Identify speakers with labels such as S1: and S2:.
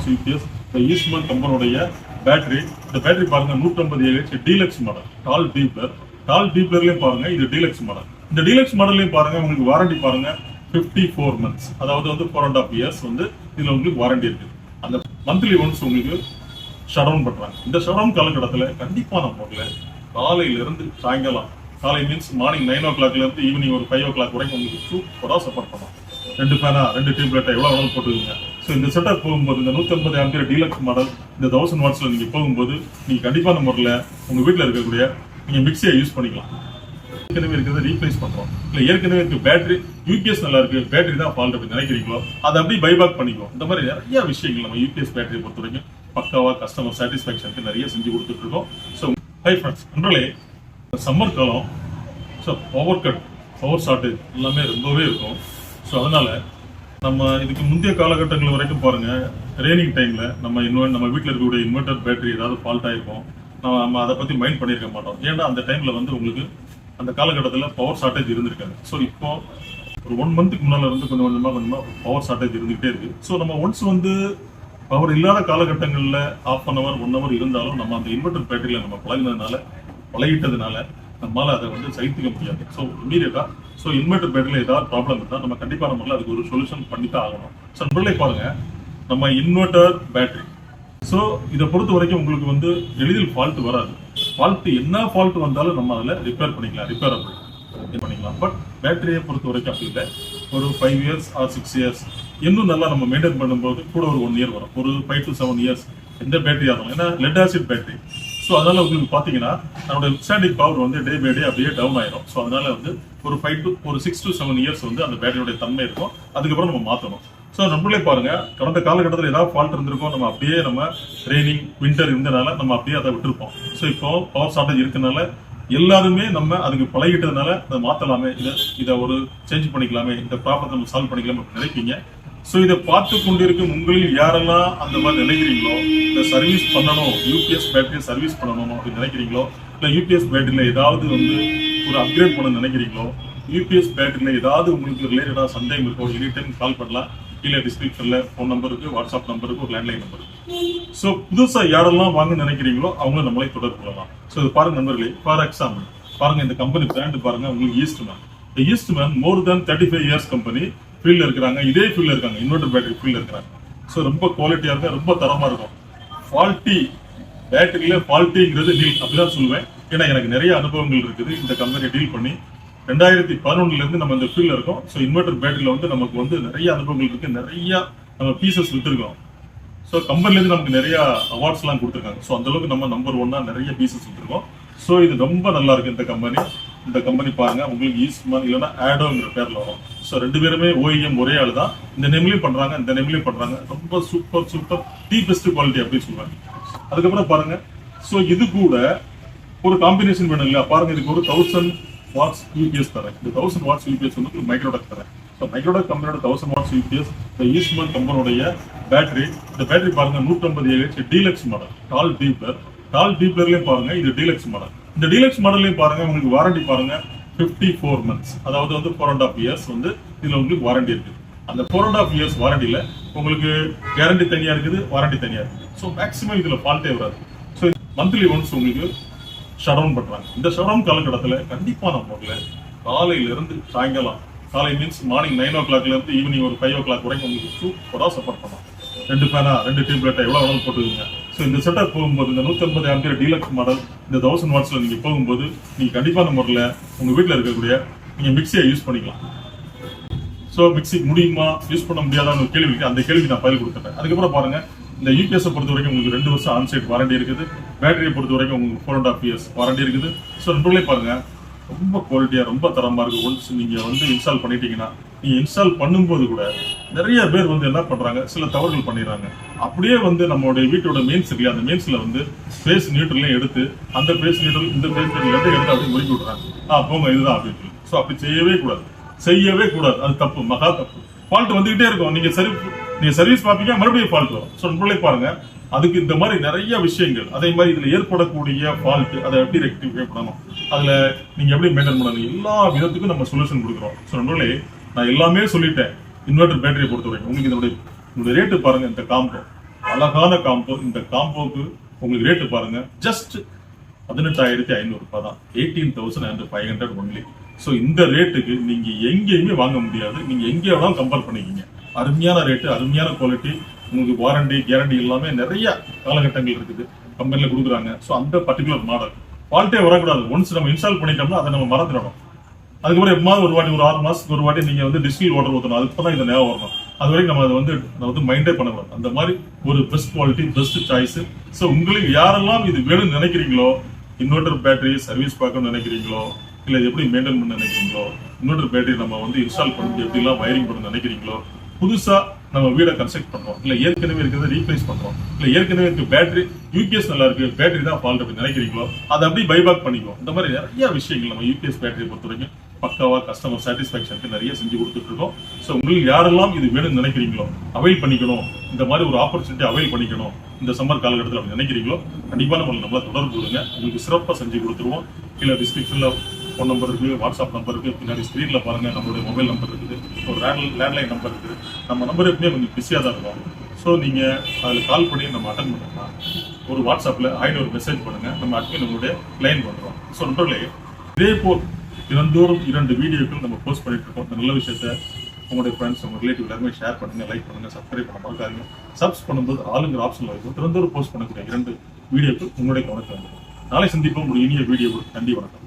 S1: Watts UPS இந்த Eastman கம்பனுடைய battery இந்த பேட்டரி பாருங்க 150 AH deluxe model tall tubular tall டீப்ளர்லையும் பாருங்க இது டீலக்ஸ் மாடல் இந்த டீலக்ஸ் மாடல்லையும் பாருங்க உங்களுக்கு வாரண்டி பாருங்க 54 ஃபோர் மந்த்ஸ் அதாவது வந்து ஃபோர் அண்ட் ஆஃப் இயர்ஸ் வந்து இதுல உங்களுக்கு வாரண்டி இருக்கு. அந்த மந்த்லி ஒன்ஸ் உங்களுக்கு ஷட் டவுன் பண்றாங்க. இந்த ஷட் டவுன் காலகட்டத்தில் கண்டிப்பான முறையில் காலையில இருந்து சாயங்காலம் காலை மீன்ஸ் மார்னிங் நைன் ஓ கிளாக்ல இருந்து ஈவினிங் ஒரு ஃபைவ் ஓ கிளாக் வரைக்கும் உங்களுக்கு சூப்பராக சப்போர்ட் பண்ணும் ரெண்டு ஃபேனா ரெண்டு டியூப்லைட் எவ்வளோ வேணாலும் போட்டுக்கோங்க. ஸோ இந்த செட்டப் போகும்போது இந்த நூற்றி ஐம்பது ஆம்பியர் டீலக்ஸ் மாடல் இந்த தௌசண்ட் வாட்ஸில் நீங்கள் போகும்போது நீங்கள் கண்டிப்பான முறையில் உங்கள் வீட்டில் இருக்கக்கூடிய நீங்கள் மிக்சியை யூஸ் பண்ணிக்கலாம். ஏற்கனவே இருக்கிறத ரீப்ளேஸ் பண்ணுறோம் இல்லை ஏற்கனவே இருக்க பேட்டரி யூபிஎஸ் நல்லா இருக்கு பேட்டரி தான் ஃபால்ட் அப்படின்னு நினைக்கிறீங்களோ அதை அப்படியே பைபாக் பண்ணிக்கோ. இந்த மாதிரி நிறைய விஷயங்கள் நம்ம யூபிஎஸ் பேட்டரியை பொறுத்த வரைக்கும் பக்காவாக கஸ்டமர் சாட்டிஸ்ஃபேக்ஷனுக்கு நிறைய செஞ்சு கொடுத்துட்டு இருக்கோம். ஸோ ஹை ஃப்ரெண்ட்ஸ் நண்பர்களே சம்மர் காலம் so power cut power shortage எல்லாமே ரொம்பவே இருக்கும். ஸோ அதனால் நம்ம இதுக்கு முந்தைய காலகட்டங்கள் வரைக்கும் பாருங்க ரெய்னிங் டைம்ல நம்ம இன்வெர்ட் நம்ம வீட்டில் இருக்கக்கூடிய இன்வெர்டர் பேட்டரி ஏதாவது ஃபால்ட் ஆயிருக்கும். நம்ம அதை பத்தி மைண்ட் பண்ணியிருக்க மாட்டோம். ஏன்னா அந்த டைம்ல வந்து உங்களுக்கு அந்த காலகட்டத்தில் பவர் ஷார்ட்டேஜ் இருந்திருக்காது. ஸோ இப்போ ஒரு ஒன் மந்த்துக்கு முன்னால இருந்து கொஞ்சம் கொஞ்சமாக கொஞ்சமாக பவர் ஷார்ட்டேஜ் இருந்துகிட்டே இருக்கு. ஸோ நம்ம ஒன்ஸ் வந்து பவர் இல்லாத காலகட்டங்களில் half an hour one hour இருந்தாலும் நம்ம அந்த இன்வெர்டர் பேட்டரியில் நம்ம பழகினதுனால பழகிட்டதுனால நம்மளால் அதை வந்து சகித்துக்க முடியாது. ஸோ இமீடியட்டாக ஸோ இன்வெர்டர் பேட்டரியில் ஏதாவது ப்ராப்ளம் இருந்தால் நம்ம கண்டிப்பாக நம்மளால் அதுக்கு ஒரு சொல்யூஷன் பண்ணி தான் ஆகணும். ஸோ நண்பர்களே பாருங்க. நம்ம இன்வெர்டர் பேட்டரி ஸோ இதை பொறுத்த வரைக்கும் உங்களுக்கு வந்து எளிதில் ஃபால்ட் வராது. ஃபால்ட் என்ன ஃபால்ட் வந்தாலும் நம்ம அதில் ரிப்பேர் பண்ணிக்கலாம் ரிப்பேர் பண்ணிக்கலாம். பட் பேட்டரியை பொறுத்த வரைக்கும் அப்படி இல்லை. ஒரு five years or six years இன்னும் நல்லா நம்ம மெயின்டைன் பண்ணும்போது கூட ஒரு ஒன் இயர் வரும். ஒரு ஃபைவ் டு செவன் இயர்ஸ் எந்த பேட்டரியாக இருக்கும் ஏன்னா லெட் ஆசிட் பேட்டரி ஸோ அதனால உங்களுக்கு பார்த்தீங்கன்னா நம்மளோட ஸ்டாண்டிக் பவர் வந்து டே பை டே அப்படியே டவுன் ஆயிரும். ஸோ அதனால வந்து ஒரு ஃபைவ் டு ஒரு சிக்ஸ் டு செவன் இயர்ஸ் வந்து அந்த பேட்டரியோட தன்மை இருக்கும். அதுக்கப்புறம் நம்ம மாற்றணும் ஸோ நம்மளே பாருங்க கடந்த காலகட்டத்தில் ஏதாவது ஃபால்ட் இருந்திருக்கும் நம்ம அப்படியே நம்ம ரெய்னிங் வின்டர் இருந்தனால நம்ம அப்படியே அதை விட்டுருப்போம். ஸோ இப்போ பவர் ஷார்ட்டேஜ் இருக்கனால எல்லாருமே நம்ம அதுக்கு பழகிட்டதுனால அதை மாற்றலாமே இதை இதை ஒரு சேஞ்ச் பண்ணிக்கலாமே. இந்த ப்ராப்ளத்தை நம்ம சால்வ் பண்ணிக்கலாமே நினைப்பீங்க. ஸோ இதை பார்த்து கொண்டிருக்கும் உங்களில் யாரெல்லாம் அந்த மாதிரி நினைக்கிறீங்களோ இந்த சர்வீஸ் பண்ணணும் யூபிஎஸ் பேட்டரியை சர்வீஸ் பண்ணணும் அப்படின்னு நினைக்கிறீங்களோ இல்லை யூபிஎஸ் பேட்டரியில் ஏதாவது வந்து ஒரு அப்கிரேட் பண்ண நினைக்கிறீங்களோ யூபிஎஸ் பேட்டரியில் ஏதாவது உங்களுக்கு ரிலேட்டடாக சந்தேகம் இருக்கோ எனி டைம் கால் பண்ணலாம். கீழே டிஸ்கிரிப்ஷனில் ஃபோன் நம்பருக்கு வாட்ஸ்அப் நம்பருக்கு ஒரு லேண்ட்லைன் நம்பர் ஸோ புதுசாக யாரெல்லாம் வாங்க நினைக்கிறீங்களோ அவங்களும் நம்மளை தொடர்பு கொள்ளலாம். ஸோ இது பாருங்க நண்பர்களே ஃபார் எக்ஸாம்பிள் பாருங்க இந்த கம்பெனி பிராண்டு பாருங்க உங்களுக்கு ஈஸ்ட் மேன் இந்த Eastman more than thirty five years company ஃபீல்டில் இருக்கிறாங்க இதே ஃபீல்டில் இருக்காங்க இன்வெர்டர் பேட்டரி ஃபீல்டில் இருக்கிறாங்க. ஸோ ரொம்ப குவாலிட்டியாக இருக்கும் ரொம்ப தரமாக இருக்கும். ஃபால்ட்டி பேட்டரியில் ஃபால்ட்டிங்கிறது டீல் அப்படிதான் சொல்லுவேன். ஏன்னா எனக்கு நிறைய அனுபவங்கள் இருக்குது. இந்த கம்பெனியை டீல் பண்ணி ரெண்டாயிரத்தி பதினொன்றுலேருந்து நம்ம இந்த ஃபீல்டில் இருக்கோம். ஸோ இன்வெர்டர் பேட்டரியில் வந்து நமக்கு வந்து நிறைய அனுபவங்கள் இருக்குது நிறைய நம்ம பீசஸ் விட்டுருக்கோம் ஸோ கம்பெனிலேருந்து நமக்கு நிறைய அவார்ட்ஸ்லாம் கொடுத்துருக்காங்க. ஸோ அந்தளவுக்கு நம்ம நம்பர் ஒன்னா நிறைய பீசஸ் விட்டுருக்கோம் ஸோ இது ரொம்ப நல்லா இருக்கு இந்த கம்பெனி இந்த கம்பெனி பாருங்க உங்களுக்கு ஈஸ்ட்மன் இல்லைன்னா ஆடோங்கிற பேரில் வரும். ஸோ ரெண்டு பேருமே ஓஎம் ஒரே ஆள் தான் இந்த நேம்லயும் பண்றாங்க இந்த நேம்லயும் பண்றாங்க. ரொம்ப super super the best quality அப்படின்னு சொல்கிறாங்க அதுக்கப்புறம் பாருங்க. ஸோ இது கூட ஒரு காம்பினேஷன் வேணும் இல்லையா? பாருங்க இதுக்கு ஒரு தௌசண்ட் வாட்ஸ் யூபிஎஸ் தரேன். இந்த தௌசண்ட் வாட்ஸ் யூபிஎஸ் வந்து மைக்ரோடக் தரேன். ஸோ மைக்ரோடக் கம்பெனியோட தௌசண்ட் வாட்ஸ் யூபிஎஸ் இந்த ஈஸ்ட்மன் கம்பெனியோடைய பேட்டரி இந்த பேட்டரி பாருங்க 150 AH deluxe model tall tubular tall டீப்லர்லயும் பாருங்க இது டீலக்ஸ் மாடல் இந்த டீலக்ஸ் மாடல்லையும் பாருங்க உங்களுக்கு வாரண்டி பாருங்க. 54 ஃபோர் மந்த்ஸ் அதாவது வந்து ஃபோர் அண்ட் ஆஃப் இயர்ஸ் வந்து இதில் உங்களுக்கு வாரண்டி இருக்குது அந்த ஃபோர் அண்ட் ஆஃப் இயர்ஸ் வாரண்டியில் உங்களுக்கு கேரண்டி தனியாக இருக்குது வாரண்டி தனியாக இருக்குது. ஸோ மேக்ஸிமம் இதில் ஃபால்ட்டே வராது. ஸோ மந்த்லி ஒன்ஸ் உங்களுக்கு ஷட் டவுன் பண்ணுறாங்க இந்த ஷட் டவுன் காலகட்டத்தில் கண்டிப்பாக நம்ம காலையிலேருந்து சாயங்காலம் காலை மீன்ஸ் மார்னிங் நைன் ஓ கிளாக்லேருந்து ஈவினிங் ஒரு ஃபைவ் ஓ கிளாக் வரைக்கும் உங்களுக்கு சூப்பராக சப்போர்ட் பண்ணலாம். ரெண்டு பேனா ரெண்டு டியூப்லைட் எவ்வளோ வேணாலும் போட்டுக்கோங்க. ஸோ இந்த செட்டப் போகும்போது இந்த நூற்றி ஐம்பது ஆம்பியர் டீலக்ஸ் மாடல் இந்த தௌசண்ட் வாட்ஸ்ல நீங்க போகும்போது நீங்க கண்டிப்பான முறையில் உங்க வீட்டில் இருக்கக்கூடிய நீங்க மிக்சியை யூஸ் பண்ணிக்கலாம். ஸோ மிக்ஸி முடியுமா யூஸ் பண்ண முடியாதான்னு ஒரு கேள்வி அந்த கேள்விக்கு நான் பதில் கொடுத்துட்டேன். அதுக்கப்புறம் பாருங்க இந்த யூபிஎஸ் பொறுத்த வரைக்கும் உங்களுக்கு ரெண்டு வருஷம் ஆன்சைட் வாரண்டி இருக்குது. பேட்டரியை பொறுத்த வரைக்கும் உங்களுக்கு four and half years warranty இருக்குது. ஸோ நண்பர்களே பாருங்க ரொம்ப குவாலிட்டியா ரொம்ப தரமாக இருக்கு. ஒன்ஸ் நீங்க வந்து இன்ஸ்டால் பண்ணிட்டீங்கன்னா நீ இன்ஸ்டால் பண்ணும்போது கூட நிறைய பேர் வந்து என்ன பண்ணுறாங்க சில தவறுகள் பண்ணிடுறாங்க. அப்படியே வந்து நம்மளுடைய வீட்டோட மெயின்ஸ் இல்லையா? அந்த மெயின்ஸில் வந்து பேஸ் நியூட்ரலையும் எடுத்து அந்த பேஸ் நியூட்ரல் இந்த பேஸ் நியூட்ரல் எடுத்து எடுத்து அப்படியே முறுக்கி விட்றாங்க. ஆ போங்க இதுதான் அப்படின்னு சொல்லி. ஸோ அப்படி செய்யவே கூடாது. செய்யவே கூடாது. அது தப்பு மகா தப்பு. ஃபால்ட் வந்துகிட்டே இருக்கும். நீங்க சரி நீங்க சர்வீஸ் பார்ப்பீங்க மறுபடியும் ஃபால்ட் வரும். ஸோ நண்பர்களே பாருங்க. அதுக்கு இந்த மாதிரி நிறைய விஷயங்கள் அதே மாதிரி இதுல ஏற்படக்கூடிய ஃபால்ட் அதை எப்படி ரெக்டிஃபை பண்ணணும்? அதுல நீங்க எப்படி மெயின்டைன் பண்ணணும்? எல்லா விதத்துக்கும் நம்ம சொல்யூஷன் கொடுக்குறோம். ஸோ நண்பர்களே நான் எல்லாமே சொல்லிட்டேன். இன்வெர்டர் பேட்டரியை பொறுத்த வரைக்கும் உங்களுக்கு இதனுடைய இதனுடைய ரேட்டு பாருங்க இந்த காம்போ அழகான காம்போ இந்த காம்போக்கு உங்களுக்கு ரேட்டு பாருங்க. ஜஸ்ட் பதினெட்டாயிரத்தி ஐநூறு ரூபாய் தான். Eighteen thousand and five hundred only so இந்த ரேட்டுக்கு நீங்கள் எங்கேயுமே வாங்க முடியாது. நீங்கள் எங்கே வேணாலும் கம்பேர் பண்ணிக்கிங்க. அருமையான ரேட்டு அருமையான குவாலிட்டி உங்களுக்கு வாரண்டி கேரண்டி எல்லாமே நிறைய காலகட்டங்கள் இருக்குது. கம்பெனியில் கொடுக்குறாங்க. ஸோ அந்த பர்டிகுலர் மாடல் ஃபால்ட்டே வரக்கூடாது. ஒன்ஸ் நம்ம இன்ஸ்டால் பண்ணிட்டோம்னா அதை நம்ம மறந்துடணும். அதுக்கப்புறம் எப்பமாவது ஒரு வாட்டி ஒரு ஆறு மாதத்துக்கு ஒரு வாட்டி நீங்கள் வந்து டிஸ்டில் வாட்டர் ஊற்றணும் அதுக்கு தான் இந்த ஞாபகம் வரணும். அது வரைக்கும் நம்ம அதை வந்து நம்ம வந்து மைண்டே பண்ணக்கூடாது. அந்த மாதிரி ஒரு best quality best choice so உங்களுக்கு யாரெல்லாம் இது வேணும்னு நினைக்கிறீங்களோ இன்வெர்டர் பேட்டரி சர்வீஸ் பார்க்கணும்னு நினைக்கிறீங்களோ இல்லை எப்படி மெயின்டைன் பண்ண நினைக்கிறீங்களோ இன்வெர்டர் பேட்டரி நம்ம வந்து இன்ஸ்டால் பண்ணி எப்படிலாம் வயரிங் பண்ண நினைக்கிறீங்களோ புதுசாக நம்ம வீடை கன்ஸ்ட்ரக்ட் பண்ணுறோம் இல்லை ஏற்கனவே இருக்கிறத ரீப்ளேஸ் பண்ணுறோம் இல்லை ஏற்கனவே இருக்க பேட்டரி யூபிஎஸ் நல்லா இருக்கு பேட்டரி தான் ஃபால்ட் அப்படின்னு நினைக்கிறீங்களோ அதை அப்படியே பைபேக் பண்ணிக்குவோம். இந்த மாதிரி நிறைய விஷயங்கள் நம்ம யூபிஎஸ் பேட்டரியை பொறுத்த வரைக்கும் பக்காவாக கஸ்டமர் சாட்டிஸ்ஃபேக்ஷனுக்கு நிறைய செஞ்சு கொடுத்துட்ருக்கோம். ஸோ உங்களுக்கு யாரெல்லாம் இது வேணும்னு நினைக்கிறீங்களோ அவைல் பண்ணிக்கணும். இந்த மாதிரி ஒரு ஆப்பர்ச்சுனிட்டி அவைல் பண்ணிக்கணும். இந்த சம்மர் காலகட்டத்தில் அப்படி நினைக்கிறீங்களோ கண்டிப்பாக நம்மளை நம்மளை தொடர்பு கொடுங்க உங்களுக்கு சிறப்பாக செஞ்சு கொடுத்துருவோம். கீழே டிஸ்கிரிப்ஷனில் ஃபோன் நம்பர் இருக்குது வாட்ஸ்அப் நம்பர் இருக்குது பின்னாடி ஸ்க்ரீனில் பாருங்கள் நம்மளுடைய மொபைல் நம்பர் இருக்குது. ஒரு லேண்ட்லைன் நம்பர் இருக்குது. நம்ம நம்பர் எப்படியே கொஞ்சம் பிஸியாக தான் இருக்கும். ஸோ நீங்கள் அதில் கால் பண்ணி நம்ம அட்டன் பண்ணோம்னா ஒரு வாட்ஸ்அப்பில் ஆயிரம் ஒரு மெசேஜ் பண்ணுங்கள் நம்ம அட்மின் நம்மளுடைய லைன் பண்ணுறோம் ஸோ நண்பர்களே இதே போல் தினந்தோறும் இரண்டு வீடியோக்கள் நம்ம போஸ்ட் பண்ணிட்டு இருக்கோம். இந்த நல்ல விஷயத்த உங்களுடைய ஃப்ரெண்ட்ஸ் உங்க ரிலேட்டிவ் எல்லாருமே ஷேர் பண்ணுங்க லைக் பண்ணுங்க சப்ஸ்கிரைப் பண்ண மறக்காதீங்க. சப்ஸ் பண்ணும்போது ஆளுங்கிற ஆப்ஷன்ல இருக்கும் தினந்தோறும் போஸ்ட் பண்ணக்கூடிய இரண்டு வீடியோக்கள் உங்களுடைய கவனத்தில் வந்துடும். நாளை சந்திப்போம். ஒரு இனிய வீடியோ நன்றி வணக்கம்.